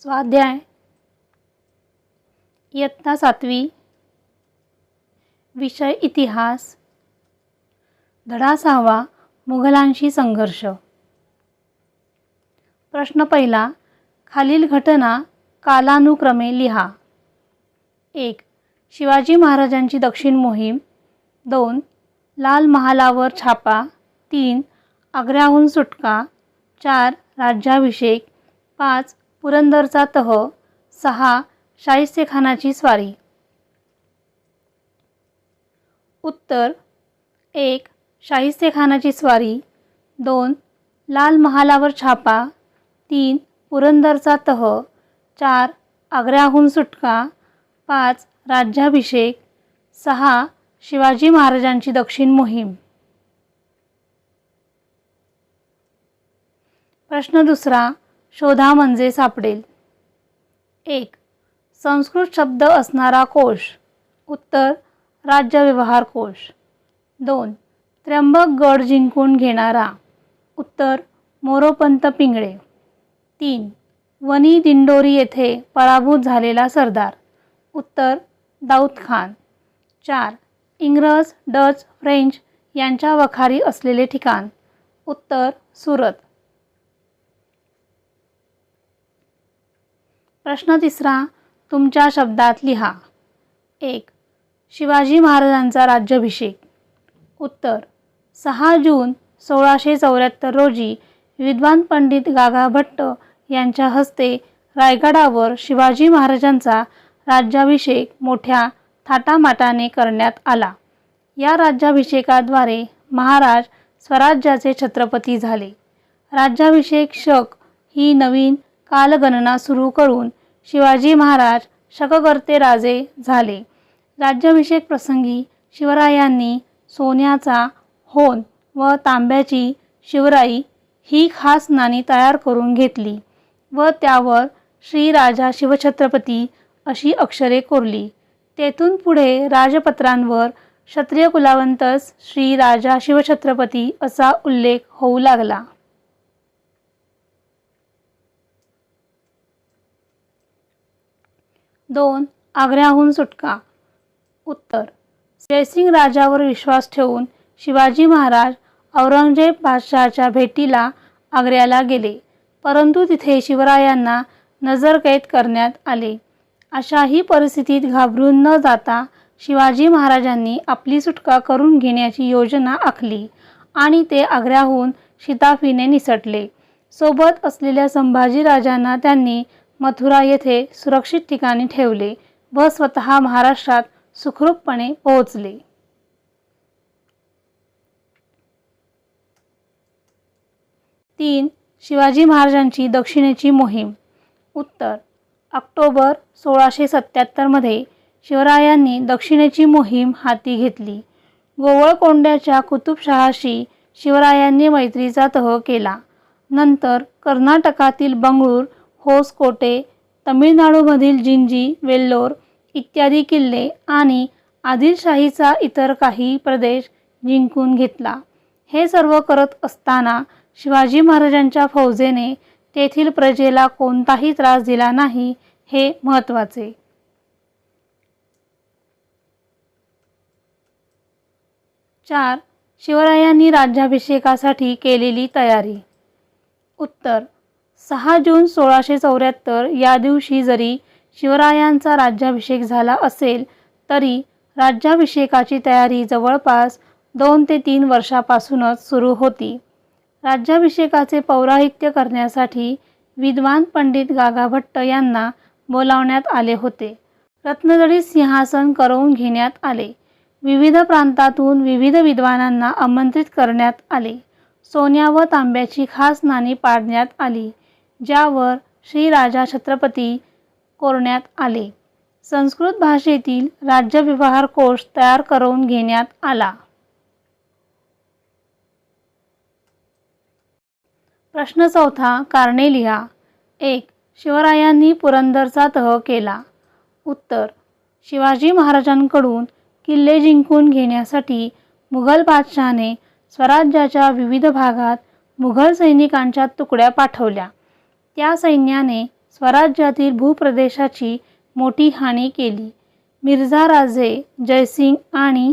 स्वाध्याय. इयत्ता सातवी. विषय इतिहास. धडा सहावा मुघलांशी संघर्ष. प्रश्न पहिला खालील घटना कालानुक्रमे लिहा. एक शिवाजी महाराजांची दक्षिण मोहीम. दोन लाल महालावर छापा. तीन आग्र्याहून सुटका. चार राज्याभिषेक. पाच पुरंदरचा तह सहा शाहिस्तेखानाची स्वारी. उत्तर एक शाहिस्तेखानाची स्वारी. दोन लाल महालावर छापा. तीन पुरंदरचा तह. चार आग्र्याहून सुटका. पाच राज्याभिषेक. सहा शिवाजी महाराजांची दक्षिण मोहीम. प्रश्न दुसरा शोधा म्हणजे सापडेल. एक संस्कृत शब्द असणारा कोश. उत्तर राज्य व्यवहार कोश. दोन त्र्यंबक गड जिंकून घेणारा. उत्तर मोरोपंत पिंगळे. तीन वनी दिंडोरी येथे पराभूत झालेला सरदार. उत्तर दाऊद खान. चार इंग्रज डच फ्रेंच यांच्या वखारी असलेले ठिकाण. उत्तर सुरत. प्रश्न तिसरा तुमच्या शब्दात लिहा. एक शिवाजी महाराजांचा राज्याभिषेक. उत्तर सहा जून सोळाशे चौऱ्याहत्तर रोजी विद्वान पंडित गागा भट्ट यांच्या हस्ते रायगडावर शिवाजी महाराजांचा राज्याभिषेक मोठ्या थाटामाटाने करण्यात आला. या राज्याभिषेकाद्वारे महाराज स्वराज्याचे छत्रपती झाले. राज्याभिषेक शक ही नवीन कालगणना सुरू करून शिवाजी महाराज शककर्ते राजे झाले. राज्याभिषेक प्रसंगी शिवरायांनी सोन्याचा होन व तांब्याची शिवराई ही खास नाणी तयार करून घेतली व त्यावर श्री राजा शिवछत्रपती अशी अक्षरे कोरली. तेथून पुढे राजपत्रांवर क्षत्रिय कुलावंतस श्री राजा शिवछत्रपती असा उल्लेख होऊ लागला. दोन आग्र्याहून सुटका. उत्तर जयसिंग राजावर विश्वास ठेवून शिवाजी महाराज औरंगजेब बादशहाच्या भेटीला आग्र्याला गेले. परंतु तिथे शिवरायांना नजरकैद करण्यात आले. अशाही परिस्थितीत घाबरून न जाता शिवाजी महाराजांनी आपली सुटका करून घेण्याची योजना आखली आणि ते आग्र्याहून शिताफीने निसटले. सोबत असलेल्या संभाजीराजांना त्यांनी मथुरा येथे सुरक्षित ठिकाणी ठेवले व स्वतः महाराष्ट्रात सुखरूपपणे पोहोचले. तीन शिवाजी महाराजांची दक्षिणेची मोहीम. उत्तर ऑक्टोबर सोळाशे सत्याहत्तरमध्ये शिवरायांनी दक्षिणेची मोहीम हाती घेतली. गोवळकोंड्याच्या कुतुबशहाशी शिवरायांनी मैत्रीचा तह केला. नंतर कर्नाटकातील बंगळूर होसकोटे तमिळनाडूमधील जिंजी वेल्लोर इत्यादी किल्ले आणि आदिलशाहीचा इतर काही प्रदेश जिंकून घेतला. हे सर्व करत असताना शिवाजी महाराजांच्या फौजेने तेथील प्रजेला कोणताही त्रास दिला नाही हे महत्त्वाचे. चार. शिवरायांनी राज्याभिषेकासाठी केलेली तयारी. उत्तर. सहा जून सोळाशे चौऱ्याहत्तर या दिवशी जरी शिवरायांचा राज्याभिषेक झाला असेल तरी राज्याभिषेकाची तयारी जवळपास दोन ते तीन वर्षापासूनच सुरू होती. राज्याभिषेकाचे पौराहित्य करण्यासाठी विद्वान पंडित गागाभट्ट यांना बोलावण्यात आले होते. रत्नजडीत सिंहासन करवून घेण्यात आले. विविध प्रांतातून विविध विद्वानांना आमंत्रित करण्यात आले. सोन्या व तांब्याची खास नाणी पाडण्यात आली. ज्यावर श्री राजा छत्रपती कोरण्यात आले. संस्कृत भाषेतील राज्यव्यवहार कोश तयार करून घेण्यात आला. प्रश्न चौथा कारणे लिहा एक शिवरायांनी पुरंदरचा तह केला. उत्तर शिवाजी महाराजांकडून किल्ले जिंकून घेण्यासाठी मुघल बादशहाने स्वराज्याच्या विविध भागात मुघल सैनिकांच्या तुकड्या पाठवल्या. त्या सैन्याने स्वराज्यातील भूप्रदेशाची मोठी हानी केली. मिर्झा राजे जयसिंग आणि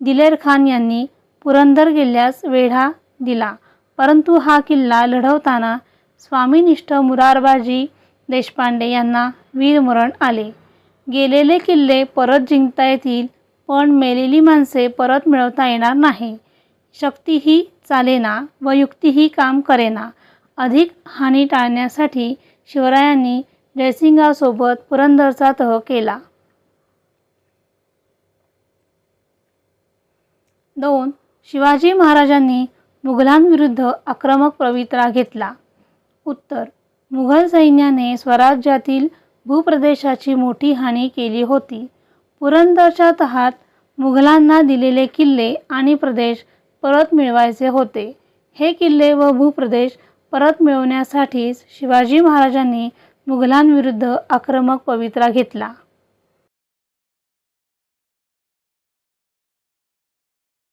दिलेर खान यांनी पुरंदर किल्ल्यास वेढा दिला. परंतु हा किल्ला लढवताना स्वामीनिष्ठ मुरारबाजी देशपांडे यांना वीरमरण आले. गेलेले किल्ले परत जिंकता येतील पण मेलेली माणसे परत मिळवता येणार नाही. शक्तीही चालेना व युक्तीही काम करेना. अधिक हानी टाळण्यासाठी शिवरायांनी जयसिंगासोबत पुरंदरचा तह केला. दोन शिवाजी महाराजांनी मुघलांविरुद्ध आक्रमक पवित्रा घेतला. उत्तर मुघल सैन्याने स्वराज्यातील भूप्रदेशाची मोठी हानी केली होती. पुरंदरच्या तहात मुघलांना दिलेले किल्ले आणि प्रदेश परत मिळवायचे होते. हे किल्ले व भूप्रदेश परत मिळवण्यासाठीच शिवाजी महाराजांनी मुघलांविरुद्ध आक्रमक पवित्रा घेतला.